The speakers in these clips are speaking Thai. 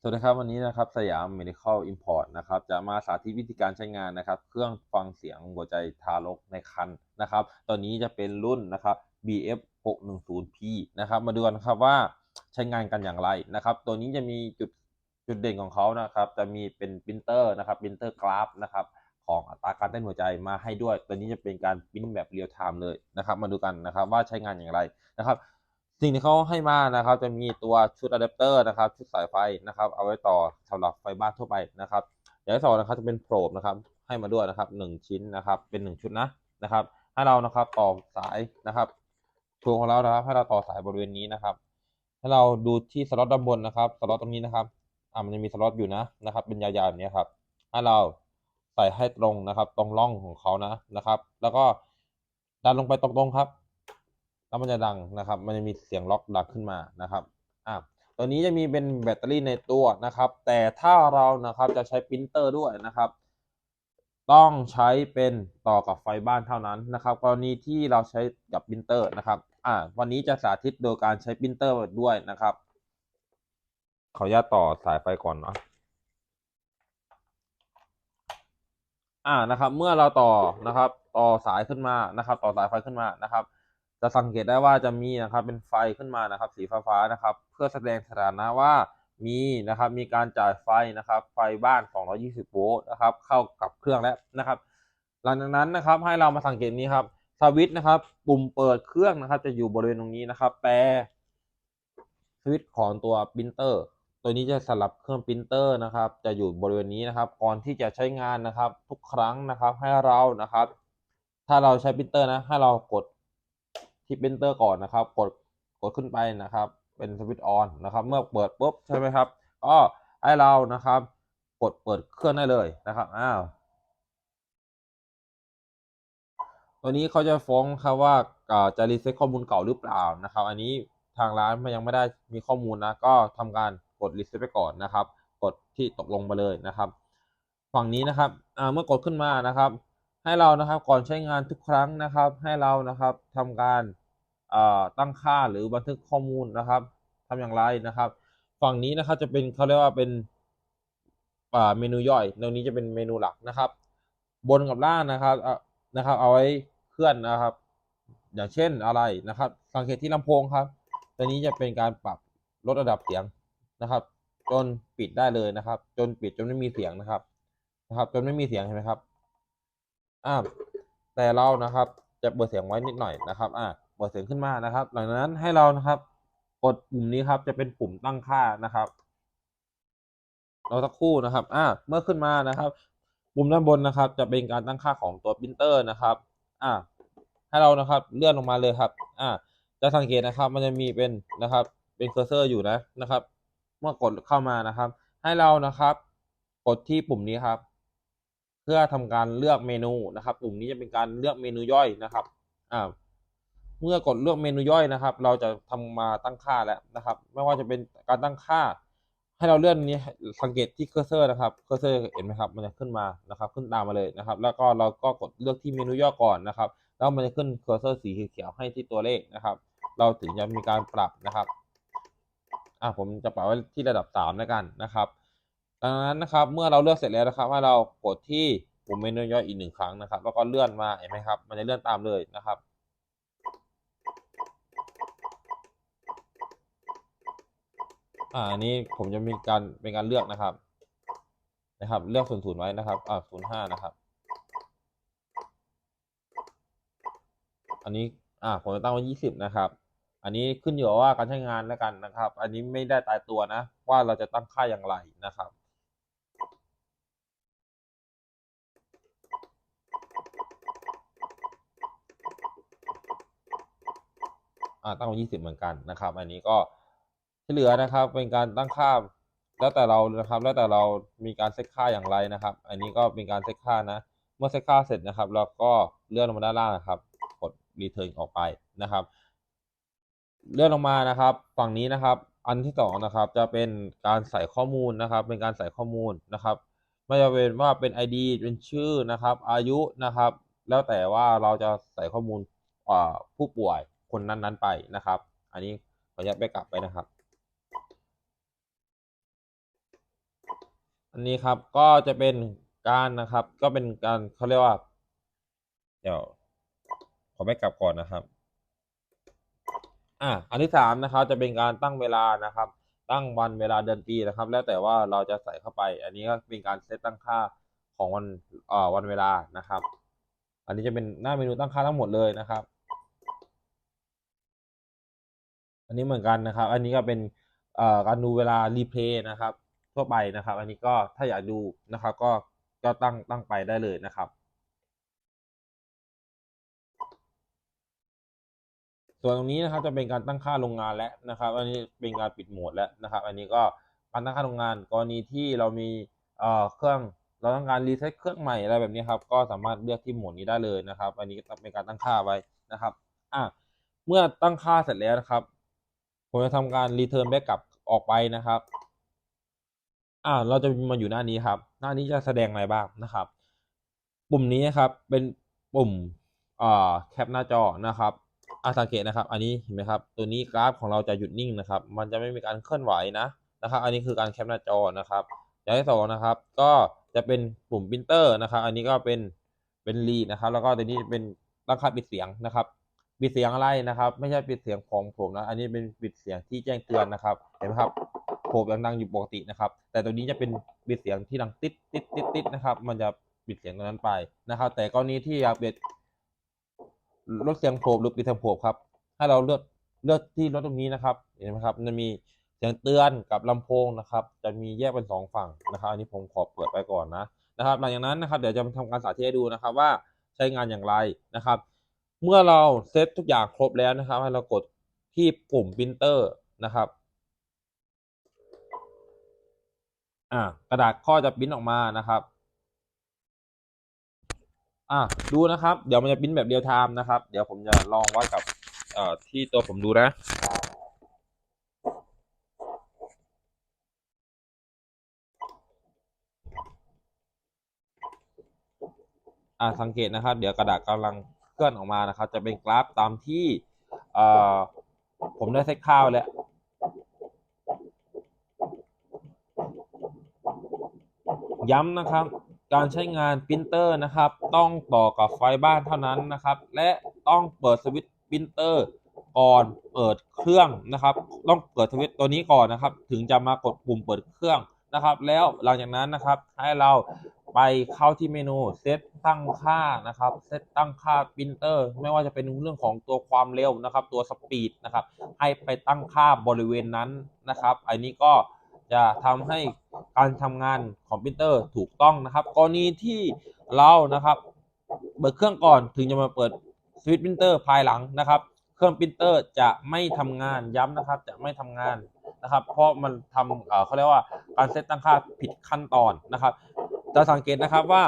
สวัสดีครับ วันนี้นะครับสยาม Medical Import นะครับจะมาสาธิตวิธีการใช้งานนะครับ เครื่องฟังเสียงหัวใจทารกในครรภ์นะครับตัวนี้จะเป็นรุ่นนะครับ BF 610P นะครับมาดูกันะครับว่าใช้งานกันอย่างไรนะครับ ตัวนี้จะมีจุดจุดเด่นของเขานะครับ จะมีเป็นปรินเตอร์นะครับปรินเตอร์กราฟนะครับของอัตราการเต้นหัวใจมาให้ด้วย ตัวนี้จะเป็นการปริ้นแบบเรียลไทม์เลยนะครับ มาดูกันนะครับว่าใช้งานอย่างไรนะครับ สิ่งที่เขาให้มานะครับ จะมีตัวชุดอะแดปเตอร์นะครับ ชุดสายไฟนะครับ เอาไว้ต่อสำหรับไฟบ้านทั่วไปนะครับ อย่างที่สองนะครับจะเป็นโปรบนะครับ ให้มาด้วยนะครับหนึ่งชิ้นนะครับ เป็นหนึ่งชุดนะนะครับ ให้เรานะครับต่อสายนะครับทูของเรานะครับ ให้เราต่อสายบริเวณนี้นะครับ ให้เราดูที่สล็อตด้านบนนะครับสล็อตตรงนี้นะครับอ่ามันจะมีสล็อตอยู่นะนะครับ เป็นยาวๆแบบนี้ครับให้เราใส่ให้ตรงนะครับ ตรงร่องของเขานะนะครับ แล้วก็ดันลงไปตรงๆครับ แล้วมันจะดังนะครับ มันจะมีเสียงล็อกดังขึ้นมานะครับอ่าตัวนี้จะมีเป็นแบตเตอรี่ในตัวนะครับ แต่ถ้าเรานะครับจะใช้ปรินเตอร์ด้วยนะครับ ต้องใช้เป็นต่อกับไฟบ้านเท่านั้นนะครับ กรณีที่เราใช้กับปรินเตอร์นะครับอ่าวันนี้จะสาธิตโดยการใช้ปรินเตอร์ด้วยนะครับขออนุญาตต่อสายไฟก่อนเนาะอ่านะครับ เมื่อเราต่อนะครับ ต่อสายขึ้นมานะครับ ต่อสายไฟขึ้นมานะครับ จะสังเกตได้ว่าจะมีนะครับเป็นไฟขึ้นมานะครับสีฟ้าๆนะครับ เพื่อแสดงสถานะว่ามีนะครับมีการจ่ายไฟนะครับ ไฟบ้าน 220 โวลต์นะครับ เข้ากับเครื่องแล้วนะครับ หลังจากนั้นนะครับให้เรามาสังเกตนี้ครับสวิตช์นะครับ ปุ่มเปิดเครื่องนะครับ จะอยู่บริเวณตรงนี้นะครับ แต่สวิตช์ของตัวปรินเตอร์ ตัวนี้จะสลับเครื่องปรินเตอร์นะครับ จะอยู่บริเวณนี้นะครับ ก่อนที่จะใช้งานนะครับ ทุกครั้งนะครับให้เรานะครับ ถ้าเราใช้ปรินเตอร์นะให้เรากด ที่ปรินเตอร์ก่อนนะครับ กดกดขึ้นไปนะครับ เป็นสวิตช์ออนนะครับ เมื่อเปิดปุ๊บใช่ไหมครับ ก็ให้เรานะครับ กดเปิดเครื่องได้เลยนะครับอ้าวตัวนี้เขาจะฟ้องครับว่าจะรีเซ็ตข้อมูลเก่าหรือเปล่านะครับ อันนี้ทางร้านมันยังไม่ได้มีข้อมูลนะก็ทำการกดรีเซ็ตไปก่อนนะครับ กดที่ตกลงไปเลยนะครับ ฝั่งนี้นะครับเมื่อกดขึ้นมานะครับ ให้เรานะครับก่อนใช้งานทุกครั้งนะครับ ให้เรานะครับทำการ ตั้งค่าหรือบันทึกข้อมูลนะครับทำอย่างไรนะครับ ฝั่งนี้นะครับจะเป็นเขาเรียกว่าเป็นเมนูย่อยตรงนี้จะเป็นเมนูหลักนะครับ บนกับล่างนะครับนะครับ เอาไว้เคลื่อนนะครับ อย่างเช่นอะไรนะครับ สังเกตที่ลำโพงครับตัวนี้จะเป็นการปรับลดระดับเสียงนะครับ จนปิดได้เลยนะครับ จนปิดจนไม่มีเสียงนะครับนะครับ จนไม่มีเสียงเห็นไหมครับอ่าแต่เรานะครับจะเปิดเสียงไว้นิดหน่อยนะครับอ่า เปิดเสียงขึ้นมานะครับ หลังจากนั้นให้เรานะครับ กดปุ่มนี้ครับ จะเป็นปุ่มตั้งค่านะครับ เราสักครู่นะครับ อ่า เมื่อขึ้นมานะครับ ปุ่มด้านบนนะครับ จะเป็นการตั้งค่าของตัวปรินเตอร์นะครับ อ่า ให้เรานะครับ เลื่อนลงมาเลยครับ อ่า จะสังเกตนะครับ มันจะมีเป็นนะครับ เป็นเคอร์เซอร์อยู่นะนะครับ เมื่อกดเข้ามานะครับ ให้เรานะครับ กดที่ปุ่มนี้ครับ เพื่อทำการเลือกเมนูนะครับ ปุ่มนี้จะเป็นการเลือกเมนูย่อยนะครับ อ่า เมื่อกดเลือกเมนูย่อยนะครับ เราจะทำมาตั้งค่าแล้วนะครับ ไม่ว่าจะเป็นการตั้งค่า ให้เราเลื่อนนี้สังเกตที่เคอร์เซอร์นะครับเคอร์เซอร์เห็นไหมครับมันจะขึ้นมานะครับขึ้นตามมาเลยนะครับ แล้วก็เราก็กดเลือกที่เมนูย่อก่อนนะครับ แล้วมันจะขึ้นเคอร์เซอร์สีเขียวให้ที่ตัวเลขนะครับ เราถึงจะมีการปรับนะครับอะผมจะปรับไว้ที่ระดับสามแล้วกันนะครับดังนั้นนะครับเมื่อเราเลือกเสร็จแล้วนะครับให้เรากดที่ปุ่มเมนูย่อยอีกหนึ่งครั้งนะครับ แล้วก็เลื่อนมาเห็นไหมครับ มันจะเลื่อนตามเลยนะครับ อ่าอันนี้ผมจะมีการเป็นการเลือกนะครับ นะครับ เลือกศูนย์ศูนย์ไว้นะครับ อ่าศูนย์ห้านะครับ อันนี้อ่าผมจะตั้งไว้ยี่สิบนะครับ อันนี้ขึ้นอยู่กับว่าการใช้งานแล้วกันนะครับ อันนี้ไม่ได้ตายตัวนะ ว่าเราจะตั้งค่าอย่างไรนะครับอ่าตั้งไว้ยี่สิบเหมือนกันนะครับ อันนี้ก็ ที่เหลือนะครับ เป็นการตั้งค่าแล้วแต่เรานะครับ แล้วแต่เรามีการเซตค่าอย่างไรนะครับ อันนี้ก็เป็นการเซตค่านะ เมื่อเซตค่าเสร็จนะครับเราก็เลื่อนลงมาด้านล่างนะครับ กดรีเทิร์นออกไปนะครับ เลื่อนลงมานะครับ ฝั่งนี้นะครับ อันที่สองนะครับ จะเป็นการใส่ข้อมูลนะครับ เป็นการใส่ข้อมูลนะครับ ไม่ว่าเป็นว่าเป็น ID เป็นชื่อนะครับ อายุนะครับ แล้วแต่ว่าเราจะใส่ข้อมูลผู้ป่วยคนนั้นๆไปนะครับ อันนี้ขออนุญาตไปกลับไปนะครับ อันนี้ครับก็จะเป็นการนะครับ ก็เป็นการเขาเรียกว่า เดี๋ยวขอไปกลับก่อนนะครับ อะอันที่สามนะครับ จะเป็นการตั้งเวลานะครับ ตั้งวันเวลาเดือนปีนะครับ แล้วแต่ว่าเราจะใส่เข้าไป อันนี้ก็เป็นการเซตตั้งค่าของวันเอ่อวันเวลานะครับ อันนี้จะเป็นหน้าเมนูตั้งค่าทั้งหมดเลยนะครับ อันนี้เหมือนกันนะครับ อันนี้ก็เป็นเอ่อการดูเวลารีเพลย์นะครับ ทั่วไปนะครับ อันนี้ก็ถ้าอยากดูนะครับ ก็ก็ตั้งตั้งไปได้เลยนะครับ ส่วนตรงนี้นะครับจะเป็นการตั้งค่าโรงงานแล้วนะครับ อันนี้เป็นการปิดโหมดแล้วนะครับ อันนี้ก็การตั้งค่าโรงงานกรณีที่เรามีเอ่อเครื่องเราต้องการรีเซ็ตเครื่องใหม่อะไรแบบนี้ครับ ก็สามารถเลือกที่โหมดนี้ได้เลยนะครับ อันนี้ก็เป็นการตั้งค่าไว้นะครับ อะเมื่อตั้งค่าเสร็จแล้วนะครับ ผมจะทำการรีเทิร์นแบ็กกลับออกไปนะครับ อ่าเราจะมาอยู่หน้านี้ครับ หน้านี้จะแสดงอะไรบ้างนะครับ ปุ่มนี้นะครับเป็นปุ่มอ่าแคปหน้าจอนะครับอาสังเกตนะครับ อันนี้เห็นไหมครับ ตัวนี้กราฟของเราจะหยุดนิ่งนะครับ มันจะไม่มีการเคลื่อนไหวนะนะครับ อันนี้คือการแคปหน้าจอนะครับอย่างที่สองนะครับ ก็จะเป็นปุ่มปรินเตอร์นะครับ อันนี้ก็เป็นเป็นรีนะครับ แล้วก็ตัวนี้เป็นตั้งค่าปิดเสียงนะครับ ปิดเสียงอะไรนะครับ ไม่ใช่ปิดเสียงของผมนะ อันนี้เป็นปิดเสียงที่แจ้งเตือนนะครับ เห็นไหมครับ ผมยังดังๆอยู่ปกตินะครับ แต่ตัวนี้จะเป็นปิดเสียงที่ดังติดติดติดติดนะครับ มันจะปิดเสียงตรงนั้นไปนะครับ แต่กรณีที่อยากเปลี่ยนลดเสียงโผล่หรือปิดเสียงโผล่ครับให้เราเลือกเลือกที่ลดตรงนี้นะครับ เห็นไหมครับจะมีเสียงเตือนกับลำโพงนะครับ จะมีแยกเป็นสองฝั่งนะครับ อันนี้ผมขอเปิดไปก่อนนะนะครับ หลังจากนั้นนะครับเดี๋ยวจะมาทำการสาธิตให้ดูนะครับว่าใช้งานอย่างไรนะครับ เมื่อเราเซตทุกอย่างครบแล้วนะครับ ให้เรากดที่ปุ่มปรินเตอร์นะครับ อ่ากระดาษข้อจะปริ้นออกมานะครับอะดูนะครับ เดี๋ยวมันจะปริ้นแบบเรียลไทม์นะครับ เดี๋ยวผมจะลองวัดกับเอ่อที่ตัวผมดูนะอ่าสังเกตนะครับ เดี๋ยวกระดาษกำลังเคลื่อนออกมานะครับ จะเป็นกราฟตามที่เอ่อผมได้เซตค่าวแล้ว ย้ำนะครับ การใช้งานปรินเตอร์นะครับ ต้องต่อกับไฟบ้านเท่านั้นนะครับ และต้องเปิดสวิตช์ปรินเตอร์ก่อนเปิดเครื่องนะครับ ต้องเปิดสวิตช์ตัวนี้ก่อนนะครับ ถึงจะมากดปุ่มเปิดเครื่องนะครับ แล้วหลังจากนั้นนะครับ ให้เราไปเข้าที่เมนูเซตตั้งค่านะครับเซตตั้งค่าปรินเตอร์ไม่ว่าจะเป็นเรื่องของตัวความเร็วนะครับ ตัวสปีดนะครับ ให้ไปตั้งค่าบริเวณนั้นนะครับ อันนี้ก็ จะทำให้การทำงานของปรินเตอร์ถูกต้องนะครับ กรณีที่เรานะครับเปิดเครื่องก่อนถึงจะมาเปิดสวิตช์ปรินเตอร์ภายหลังนะครับ เครื่องปรินเตอร์จะไม่ทำงานย้ำนะครับ จะไม่ทำงานนะครับ เพราะมันทำเเขาเรียกว่าการเซตตั้งค่าผิดขั้นตอนนะครับจะสังเกตนะครับว่า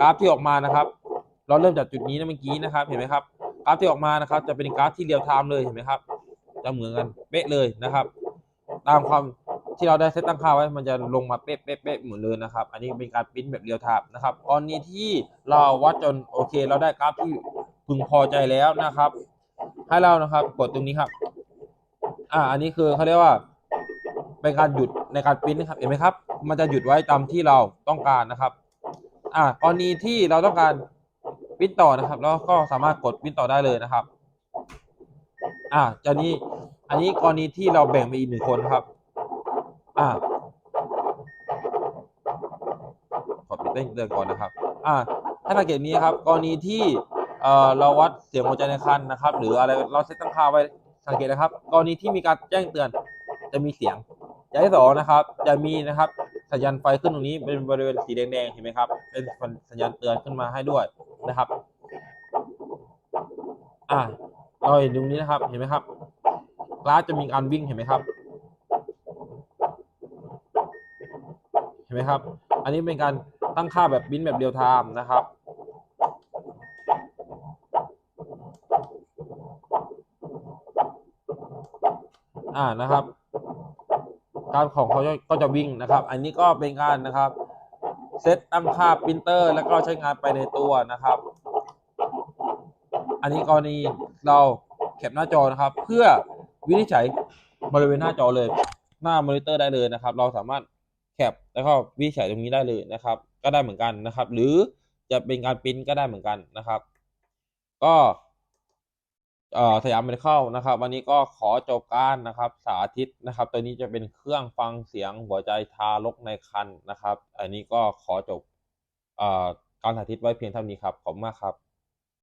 กราฟที่ออกมานะครับ เราเริ่มจากจุดนี้นะเมื่อกี้นะครับ เห็นไหมครับกราฟที่ออกมานะครับ จะเป็นกราฟที่เรียลไทม์เลยเห็นไหมครับจะเหมือนกันเป๊ะเลยนะครับ ตามความ ที่เราได้เซตตั้งค่าไว้มันจะลงมาเป๊ะเป๊ะเป๊ะเหมือนเลยนะครับ อันนี้เป็นการปริ้นแบบเรียลไทม์นะครับตอนนี้ที่เราวัดจนโอเค เราได้กราฟที่พึงพอใจแล้วนะครับ ให้เรานะครับกดตรงนี้ครับ อ่า อันนี้คือเขาเรียกว่าเป็นการหยุดในการปริ้นนะครับ เห็นไหมครับ มันจะหยุดไว้ตามที่เราต้องการนะครับ อ่ากรณีที่เราต้องการปริ้นต่อนะครับ แล้วก็สามารถกดปริ้นต่อได้เลยนะครับ อ่าจะนี้อันนี้กรณีที่เราแบ่งไปอีกหนึ่งคนครับ อ่าขอปิดเล่นเดินก่อนนะครับ อ่าถ้าสังเกตนี้ครับ กรณีที่เอ่อเราวัดเสียงหัวใจในคันนะครับ หรืออะไรเราเซตตั้งค่าไว้สังเกตนะครับ กรณีที่มีการแจ้งเตือนจะมีเสียงอย่างที่สองนะครับ จะมีนะครับสัญญาณไฟขึ้นตรงนี้เป็นบริเวณสีแดงๆเห็นไหมครับ เป็นสัญญาณเตือนขึ้นมาให้ด้วยนะครับ อ่าเราเห็นตรงนี้นะครับ เห็นไหมครับกราฟจะมีการวิ่งเห็นไหมครับ เห็น ไหมครับ อันนี้เป็นการตั้งค่าแบบบินแบบเรียลไทม์นะครับ อ่านะครับ การของเขาก็จะวิ่งนะครับ อันนี้ก็เป็นการนะครับเซตตั้งค่าปรินเตอร์ แล้วก็ใช้งานไปในตัวนะครับ อันนี้กรณีเราแคปหน้าจอนะครับ เพื่อวินิจฉัยบริเวณหน้าจอเลย หน้ามอนิเตอร์ได้เลยนะครับ เราสามารถ แคปแล้วก็วิจฉัยตรงนี้ได้เลยนะครับ ก็ได้เหมือนกันนะครับ หรือจะเป็นการปริ้นก็ได้เหมือนกันนะครับ ก็เอ่อสยามเมดิคอลนะครับ วันนี้ก็ขอจบการนะครับ สาธิตนะครับ ตัวนี้จะเป็นเครื่องฟังเสียงหัวใจทารกในครรภ์นะครับ อันนี้ก็ขอจบเอ่อการสาธิตไว้เพียงเท่านี้ครับ ขอบคุณมากครับ